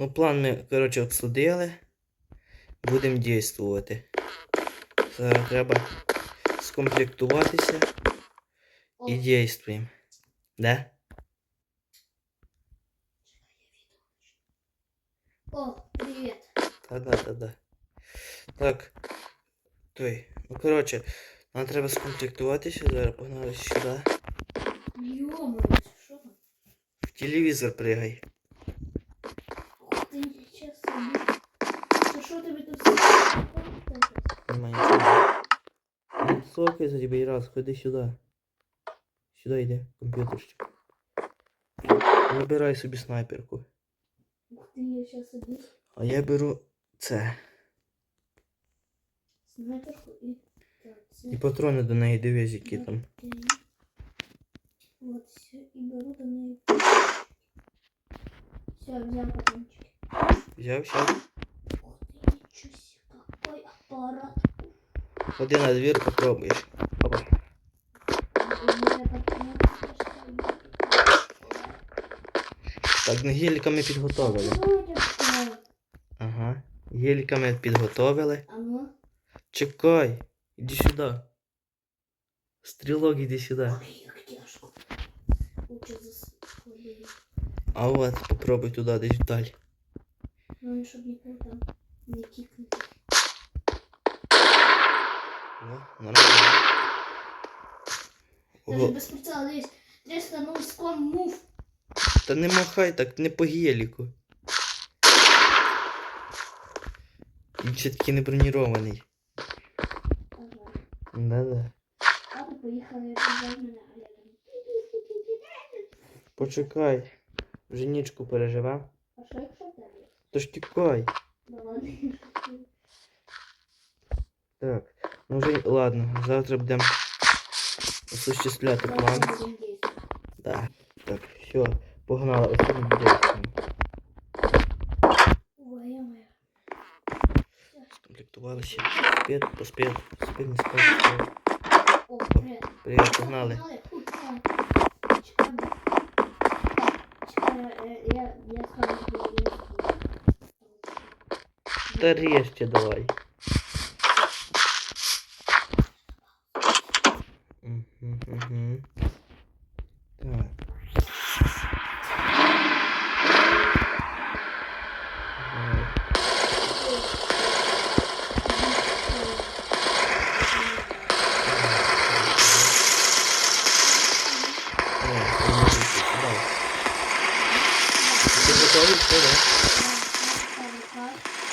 Ну, план ми, коротше, обсудили. Будемо дійствувати. Зараз треба скомплектуватися і дійствуємо. Да? О, привіт. Та-да-та-да. Так. Той. Ну, коротше, нам треба скомплектуватися. Зараз погнали сюди. Йомо, що там? В телевізор пригай. Сокай за тебе раз, ходи сюди. Сюди йди, комп'ютерчик. Вибирай собі снайперку. А я беру це. снайперку і... Це... І патрони до неї дивись, які там. Вот, все, і беру до неї. Все, взяв патрончики. Взяв, взяв. Ходи на двір, попробуєш. Опа. Так, ну геліка ми підготовили. Ага. Геліка ми підготовили. А ну, Чекай, іди сюди. Стрілок, іди сюди. А от, попробуй туди, десь вдаль. Ну, щоб не кикнути. О, нормально. Даже без прицела, дивись. 300 0 склон мув. Та не махай так, не по геліку. Він ще таки не бронірований. Ага. Да-да. Ладно, поїхали, я мене, а я там. Почекай. Вже нічку переживе. А що якщо тебе? Тож тікай. Ну ладно. Так. Ну вже ладно, завтра будемо осуществляти план. Да. Так, все, погнали, ось буде. Ой, я моя. Скомплектувалися. Спід, поспід, спід, не. О, привіт. Погнали. Та режьте давай. Мгм, мгм. Так. Давай. Давай, поможи, давай. Ти готовий? Все, да?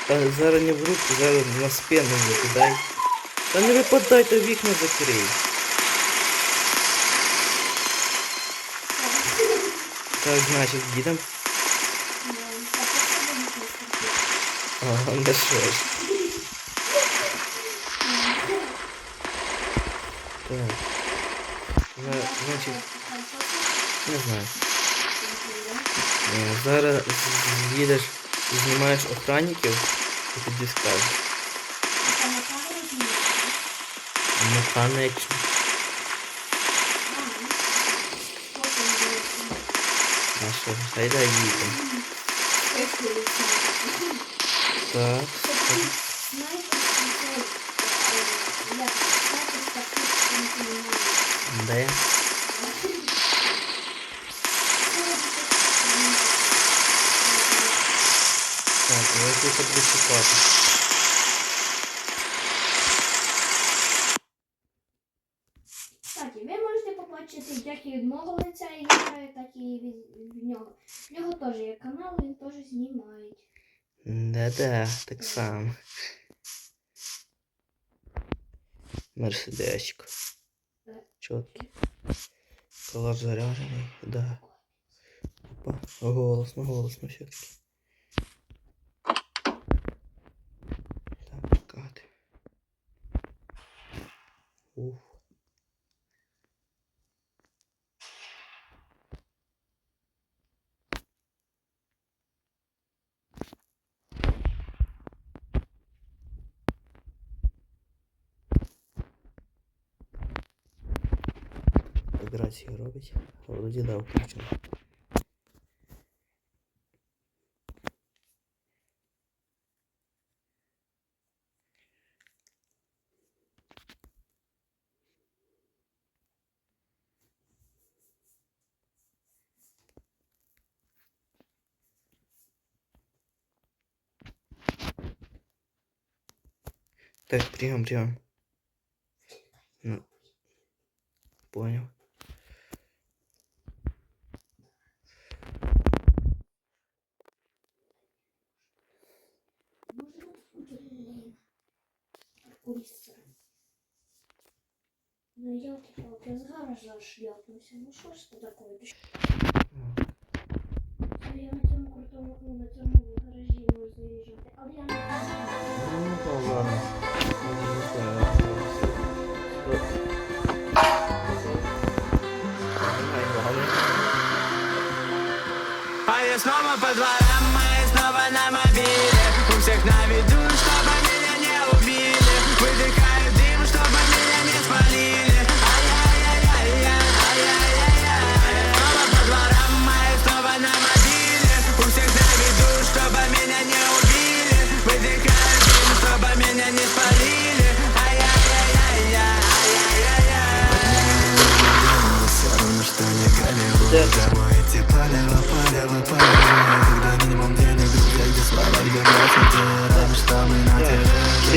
Та зараз не в руки, зараз на спину викидай. Та не випадай, то вікна закрий. Так, значить, їдем. Ага, ну що ж. Так. За- Значить, не знаю. Е, Зараз з- з'їдеш, знімаєш охранників і тоді скажеш. Ну, конечно. А що, зайда їдемо. Так. Де? Так, я тут буду чекати. Кстати, Да-да, так само. Мерседесик. Чоткий. Колор заряженный, да. Опа, голосно, голосно все-таки. Так, чекати. Ух. міграцію робить. Вододіла включена. Так, прием, прием. Ну, понял. Паркуристи. Ну я палки з гаража шльопнувся. Ну що ж це таке? Це я на цьому крутому, ну, на цьому гаражі можу заїжджати. Але я не знаю. Ну, ну, ладно. Ну, не знаю. Давай, главное. А я снова по дворам, мы снова на мобиле У всех на виду,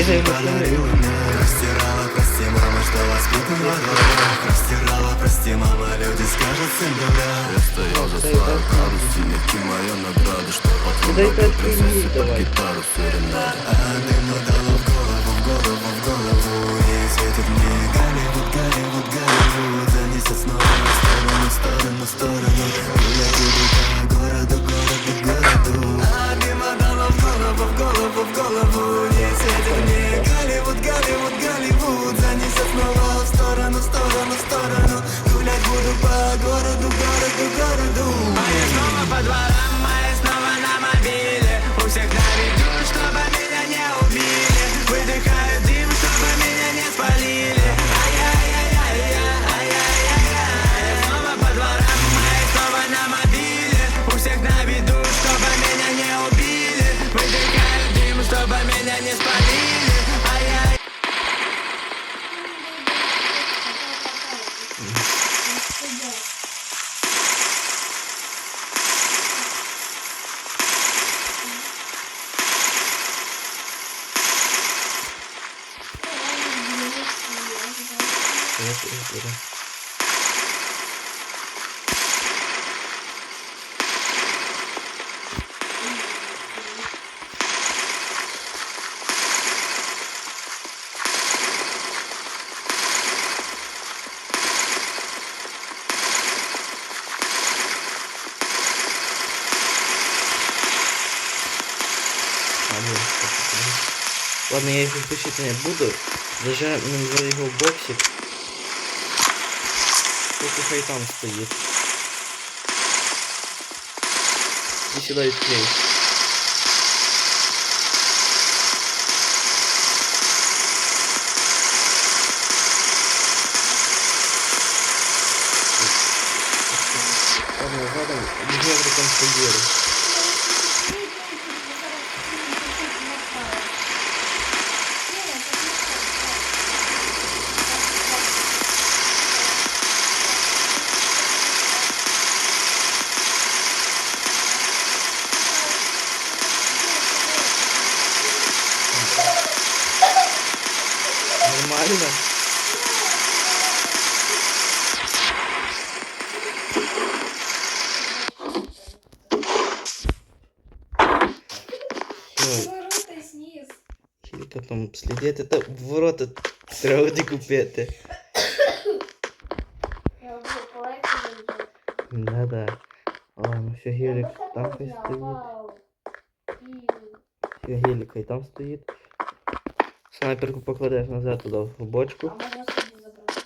мне Растирала, прости, мама, что воспитывала Растирала, прости, мама, люди скажут всем да Я стоял за свою парус Синяки моя награда, что Ну, футболкой пять принцессы минут под гитару серенада А дыму дало в голову, в голову, в голову И светит мне Голливуд, Голливуд меня не спалили Ай-яй Я я беру. А, ні, так, так. Ладно, я их відпустити не буду. Даже за его боксик. Только хай там И сюда и. Ладно, там слідити та ворота треба буде купити. Я вже колекцію. Да-да. Ладно, все гелик Я там такого стоїть. І Все гелик хай там стоїть. Снайперку покладеш назад туди в бочку. А можна собі забрати.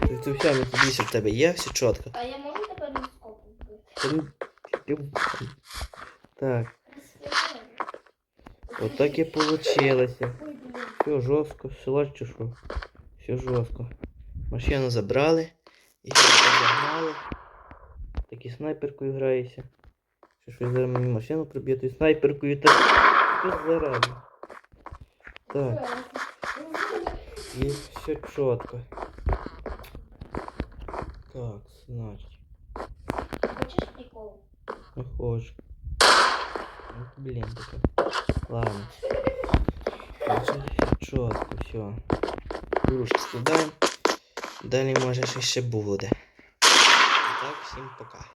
Ти, ти все, не тобі в тебе є, все чітко. А я можу тепер не скопу вбити? Та ну, ти- Так, от так і блін. Все жорстко, село що? Все жорстко. Машину забрали, їх загнали. Так і снайперкою граєшся. Що щось зараз мені машину приб'є, то і снайперкою так. Що зараза. Так, і все чітко. Так, значить. Хочеш прикол? Не хочу. Блін, таке. Ладно. Чотко, все. Кружки сюди. Далі може ще буде. І так, всім пока.